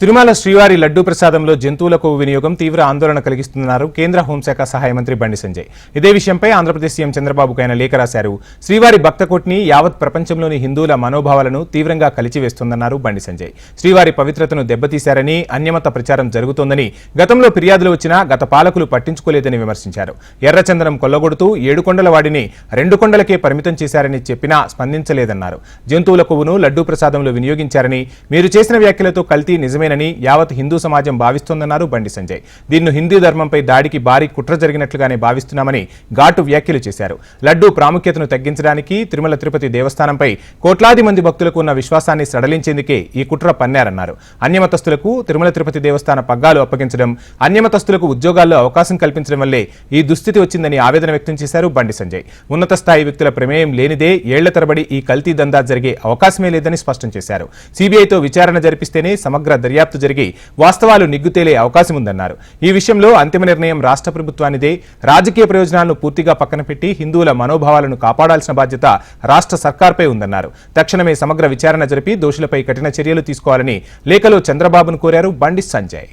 తిరుమల శ్రీవారి లడ్డూ ప్రసాదంలో జంతువుల కొవ్వు వినియోగం తీవ్ర ఆందోళన కలిగిస్తున్నారు కేంద్ర హోంశాఖ సహాయ మంత్రి బండి సంజయ్. ఇదే విషయంపై ఆంధ్రప్రదేశ్ సీఎం చంద్రబాబుకు ఆయన లేఖ రాశారు. శ్రీవారి భక్తకోటిని యావత్ ప్రపంచంలోని హిందువుల మనోభావాలను తీవ్రంగా కలిచివేస్తోందన్నారు బండి సంజయ్. శ్రీవారి పవిత్రతను దెబ్బతీశారని అన్యమత ప్రచారం జరుగుతోందని గతంలో ఫిర్యాదులు వచ్చినా గత పాలకులు పట్టించుకోలేదని విమర్శించారు. ఎర్రచందనం కొల్లగొడుతూ ఏడుకొండల వాడిని రెండు కొండలకే పరిమితం చేశారని చెప్పినా స్పందించలేదన్నారు. జంతువుల కొవ్వును లడ్డూ ప్రసాదంలో వినియోగించారని మీరు చేసిన వ్యాఖ్యలతో కల్తీ నిజమే నిజమేనని యావత్ హిందూ సమాజం భావిస్తోందన్నారు బండి సంజయ్. దీన్ని హిందూ ధర్మంపై దాడికి భారీ కుట్ర జరిగినట్లుగానే భావిస్తున్నామని ఘాటు వ్యాఖ్యలు చేశారు. లడ్డూ ప్రాముఖ్యతను తగ్గించడానికి తిరుమల తిరుపతి దేవస్థానంపై కోట్లాది మంది భక్తులకు ఉన్న విశ్వాసాన్ని సడలించేందుకే ఈ కుట్ర పన్నారన్నారు. అన్యమతస్తులకు తిరుమల తిరుపతి దేవస్థాన పగ్గాలు అప్పగించడం అన్యమతస్తులకు ఉద్యోగాల్లో అవకాశం కల్పించడం వల్లే ఈ దుస్థితి వచ్చిందని ఆవేదన వ్యక్తం చేశారు బండి సంజయ్. ఉన్నత స్థాయి వ్యక్తుల ప్రమేయం లేనిదే ఏళ్ళ తరబడి ఈ కల్తీ దందా జరిగే అవకాశమే లేదని స్పష్టం చేశారు. సిబిఐతో విచారణ జరిపిస్తేనే సమగ్ర దర్యాప్తు జరిగి వాస్తవాలు నిగ్గుతేలే అవకాశం ఉందన్నారు ఈ విషయంలో అంతిమ నిర్ణయం రాష్ట్ర ప్రభుత్వానిదే. రాజకీయ ప్రయోజనాలను పూర్తిగా పక్కన పెట్టి హిందువుల మనోభావాలను కాపాడాల్సిన బాధ్యత రాష్ట్ర సర్కార్పై ఉందన్నారు. తక్షణమే సమగ్ర విచారణ జరిపి దోషులపై కఠిన చర్యలు తీసుకోవాలని లేఖలో చంద్రబాబును కోరారు బండి సంజయ్.